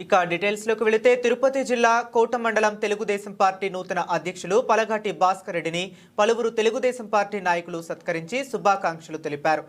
ఇక డీటెయిల్స్లోకి వెళితే తిరుపతి జిల్లా కోట మండలం తెలుగుదేశం పార్టీ నూతన అధ్యక్షులు పలగాటి భాస్కర్ రెడ్డిని పలువురు తెలుగుదేశం పార్టీ నాయకులు సత్కరించి శుభాకాంక్షలు తెలిపారు.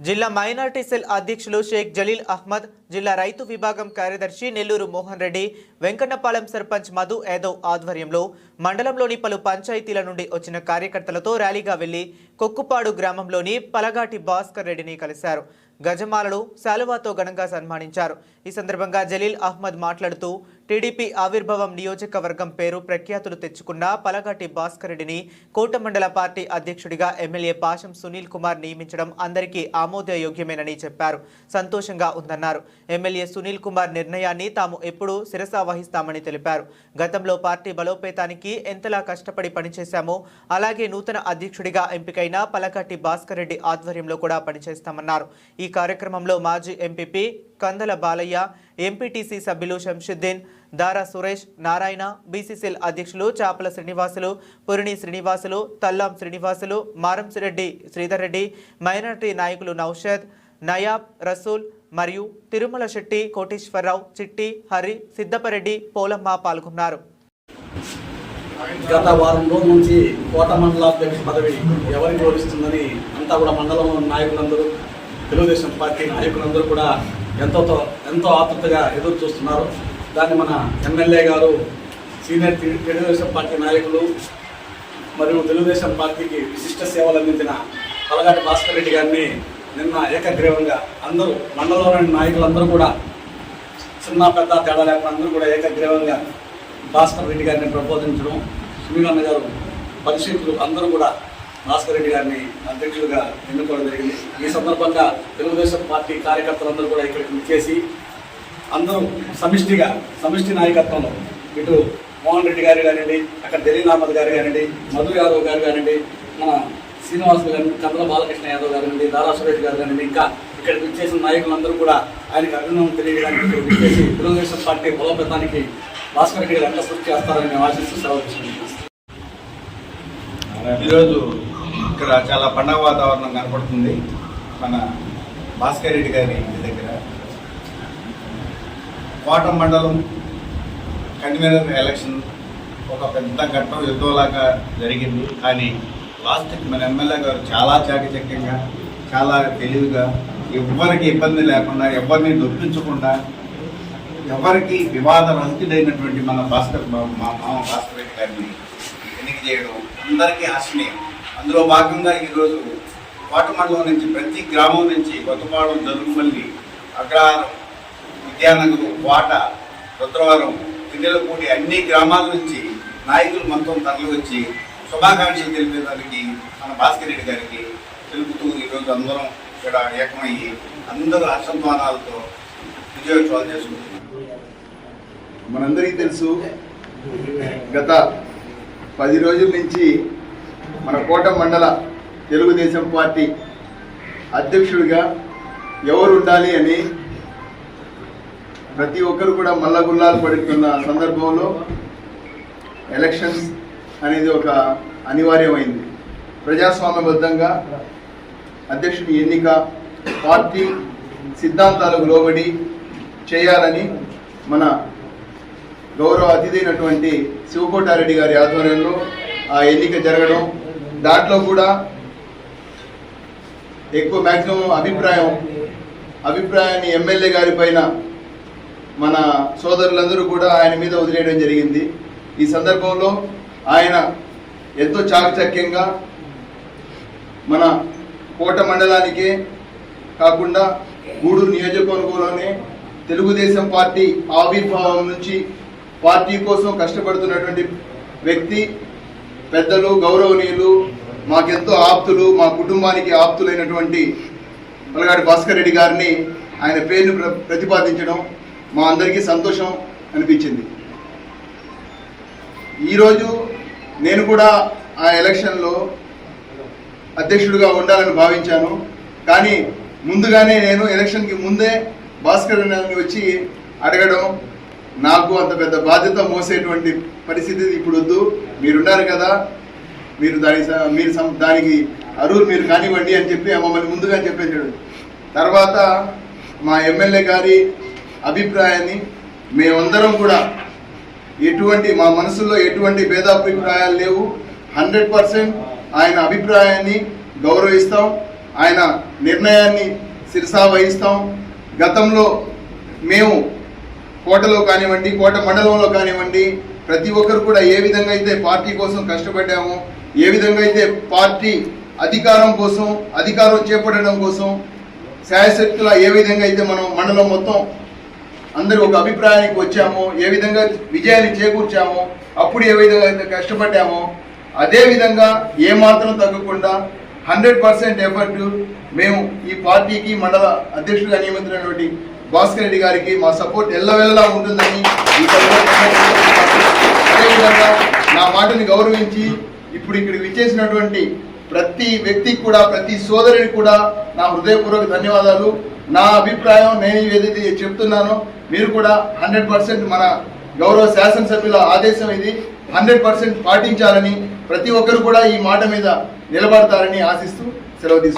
జిల్లా మైనార్టీ సెల్ అధ్యక్షులు షేక్ జలీల్ అహ్మద్ జిల్లా రైతు విభాగం కార్యదర్శి నెల్లూరు మోహన్ రెడ్డి వెంకన్నపాలెం సర్పంచ్ మధు యాదవ్ ఆధ్వర్యంలో మండలంలోని పలు పంచాయతీల నుండి వచ్చిన కార్యకర్తలతో ర్యాలీగా వెళ్ళి కొక్కుపాడు గ్రామంలోని పలగాటి భాస్కర్ రెడ్డిని కలిశారు. గజమాలలు శాలువాతో ఘనంగా సన్మానించారు. ఈ సందర్భంగా జలీల్ అహ్మద్ మాట్లాడుతూ టీడీపీ ఆవిర్భావం నియోజకవర్గం పేరు ప్రఖ్యాతులు తెచ్చుకున్న పలగాటి భాస్కర్ రెడ్డిని కోట మండల పార్టీ అధ్యక్షుడిగా ఎమ్మెల్యే పాషం సునీల్ కుమార్ నియమించడం అందరికీ ఆమోదయోగ్యమేనని చెప్పారు. సంతోషంగా ఉందన్నారు. ఎమ్మెల్యే సునీల్ కుమార్ నిర్ణయాన్ని తాము ఎప్పుడూ శిరసా వహిస్తామని తెలిపారు. గతంలో పార్టీ బలోపేతానికి ఎంతలా కష్టపడి పనిచేశామో అలాగే నూతన అధ్యక్షుడిగా ఎంపికైన పలకటి భాస్కర్ రెడ్డి ఆధ్వర్యంలో కూడా పనిచేస్తామన్నారు. ఈ కార్యక్రమంలో మాజీ ఎంపీపీ కందల బాలయ్య ఎంపీటీసీ సభ్యులు శంషుద్దీన్ దారా సురేష్ నారాయణ బీసీసీఎల్ అధ్యక్షులు చాపల శ్రీనివాసులు పురిణి శ్రీనివాసులు తల్లాం శ్రీనివాసులు మారంసిరెడ్డి శ్రీధర్ రెడ్డి మైనార్టీ నాయకులు నౌషద్ నయాబ్ రసూల్ మరియు తిరుమల శెట్టి కోటేశ్వరరావు చిట్టి హరి సిద్దపరెడ్డి పోలమ్మ పాల్గొన్నారు. గత వారం రోజుల నుంచి కోట మండలాధ్యక్ష పదవి ఎవరికి గౌరవిస్తుందని అంతా కూడా మండలం నాయకులందరూ తెలుగుదేశం పార్టీ నాయకులందరూ కూడా ఎంతో ఎంతో ఆతృతగా ఎదురు చూస్తున్నారు. దాన్ని మన ఎమ్మెల్యే గారు సీనియర్ తెలుగుదేశం పార్టీ నాయకులు మరియు తెలుగుదేశం పార్టీకి విశిష్ట సేవలు అందించిన పలగాటి భాస్కర్ రెడ్డి గారిని నిన్న ఏకగ్రీవంగా అందరూ మండలంలోని నాయకులందరూ కూడా చిన్న పెద్ద తేడా లేకుండా అందరూ కూడా ఏకగ్రీవంగా భాస్కర్ రెడ్డి గారిని ప్రబోధించడం సునీలన్న గారు పరిశీలకులు అందరూ కూడా భాస్కర్ రెడ్డి గారిని అధ్యక్షులుగా ఎన్నుకోవడం జరిగింది. ఈ సందర్భంగా తెలుగుదేశం పార్టీ కార్యకర్తలందరూ కూడా ఇక్కడికి విచ్చేసి అందరూ సమిష్టిగా సమిష్టి నాయకత్వంలో ఇటు మోహన్ రెడ్డి గారు కానివ్వండి అక్కడ దలీల్ అహ్మద్ గారు కానివ్వండి మధు యాదవ్ గారు కానివ్వండి మన శ్రీనివాస్ గారు కందల బాలకృష్ణ యాదవ్ గారు కానివ్వండి దారా సురేష్ గారు కానివ్వండి ఇంకా ఇక్కడ విచ్చేసిన నాయకులందరూ కూడా ఆయనకు అభినందన తెలియడానికి విచ్చేసి తెలుగుదేశం పార్టీ బలోపేతానికి భాస్కర్ రెడ్డి గారు ఎంత కృషి చేస్తారని మేము ఆశిస్తూ సెలవు ఈరోజు ఇక్కడ చాలా పండగ వాతావరణం కనపడుతుంది. మన భాస్కర్ రెడ్డి గారి ఇంటి దగ్గర. కోట మండలం కన్వీనర్ ఎలక్షన్ ఒక పెద్ద ఘట్టం యుద్ధంలాగా జరిగింది. కానీ లాస్ట్కి మన ఎమ్మెల్యే గారు చాలా చాకచక్యంగా చాలా తెలివిగా ఎవరికి ఇబ్బంది లేకుండా ఎవరిని నొప్పించకుండా ఎవరికి వివాద రహితుడైనటువంటి మన భాస్కర్ మా మామ భాస్కర్ గారిని ఎన్నిక చేయడం అందరికీ ఆశనీయం అందులో భాగంగా ఈరోజు కోటమండలం నుంచి ప్రతి గ్రామం నుంచి కొత్తపాడు జరుగుమల్లి అగ్రహారం విద్యానగరం కోట రుద్రవరం పిల్లలపూడి అన్ని గ్రామాల నుంచి నాయకులు మొత్తం తరలి వచ్చి శుభాకాంక్షలు తెలిపేదానికి మన భాస్కర్ రెడ్డి గారికి తెలుపుతూ ఈరోజు అందరం ఇక్కడ ఏకమయ్యి అందరూ హర్షధ్వానాలతో విజయోత్సవాలు చేసుకుంటున్నారు మనందరికీ తెలుసు గత పది రోజుల నుంచి మన కోట మండల తెలుగుదేశం పార్టీ అధ్యక్షుడిగా ఎవరు ఉండాలి అని ప్రతి ఒక్కరు కూడా మల్లగుల్లాలు పడుతున్న సందర్భంలో ఎలక్షన్స్ అనేది ఒక అనివార్యమైంది. ప్రజాస్వామ్యబద్ధంగా అధ్యక్షుడి ఎన్నిక పార్టీ సిద్ధాంతాలకు లోబడి చేయాలని మన గౌరవ అతిథైనటువంటి శివకోటారెడ్డి గారి ఆధ్వర్యంలో ఆ ఎన్నిక జరగడం. దాంట్లో కూడా ఎక్కువ మ్యాక్సిమం అభిప్రాయం అభిప్రాయాన్ని ఎమ్మెల్యే గారి పైన మన సోదరులందరూ కూడా ఆయన మీద వదిలేయడం జరిగింది. ఈ సందర్భంలో ఆయన ఎంతో చాకచక్యంగా మన కోట మండలానికే కాకుండా గూడూరు నియోజకవర్గంలోనే తెలుగుదేశం పార్టీ ఆవిర్భావం నుంచి పార్టీ కోసం కష్టపడుతున్నటువంటి వ్యక్తి పెద్దలు గౌరవనీయులు మాకెంతో ఆప్తులు మా కుటుంబానికి ఆప్తులైనటువంటి పలగాడి భాస్కర్ రెడ్డి గారిని ఆయన పేరును ప్ర ప్రతిపాదించడం మా అందరికీ సంతోషం అనిపించింది. ఈరోజు నేను కూడా ఆ ఎలక్షన్లో అధ్యక్షుడిగా ఉండాలని భావించాను. కానీ ముందుగానే నేను ఎలక్షన్కి ముందే భాస్కర్ వచ్చి అడగడం నాకు అంత పెద్ద బాధ్యత మోసేటువంటి పరిస్థితి ఇప్పుడు వద్దు మీరున్నారు కదా. మీరు దాని స- మీరు దానికి అరువులు మీరు కానివ్వండి అని చెప్పి మమ్మల్ని ముందుగా చెప్పేసాడు తర్వాత మా ఎమ్మెల్యే గారి అభిప్రాయాన్ని మేమందరం కూడా ఎటువంటి మా మనసులో ఎటువంటి భేదాభిప్రాయాలు లేవు. హండ్రెడ్ పర్సెంట్ ఆయన అభిప్రాయాన్ని గౌరవిస్తాం. ఆయన నిర్ణయాన్ని శిరసా వహిస్తాం గతంలో మేము కోటలో కానివ్వండి కోట మండలంలో కానివ్వండి ప్రతి ఒక్కరు కూడా ఏ విధంగా అయితే పార్టీ కోసం కష్టపడ్డామో ఏ విధంగా అయితే పార్టీ అధికారం కోసం అధికారం చేపట్టడం కోసం శాయశక్తుల ఏ విధంగా అయితే మనం మండలం మొత్తం అందరూ ఒక అభిప్రాయానికి వచ్చామో ఏ విధంగా విజయాన్ని చేకూర్చామో అప్పుడు ఏ విధంగా అయితే కష్టపడ్డామో అదేవిధంగా ఏమాత్రం తగ్గకుండా హండ్రెడ్ పర్సెంట్ ఎఫర్ట్ మేము ఈ పార్టీకి మండల అధ్యక్షుడిగా నియమించినటువంటి భాస్కర్ రెడ్డి గారికి మా సపోర్ట్ ఎల్లవెల్లలా ఉంటుందని అదేవిధంగా నా మాటని గౌరవించి ఇప్పుడు ఇక్కడికి విచ్చేసినటువంటి ప్రతి వ్యక్తికి కూడా ప్రతి సోదరుడికి కూడా నా హృదయపూర్వక ధన్యవాదాలు. నా అభిప్రాయం నేను ఏదైతే చెప్తున్నానో మీరు కూడా హండ్రెడ్ పర్సెంట్ మన గౌరవ శాసనసభ్యుల ఆదేశం ఇది. హండ్రెడ్ పర్సెంట్ పాటించాలని ప్రతి ఒక్కరు కూడా ఈ మాట మీద నిలబడతారని ఆశిస్తూ సెలవు తీసుకు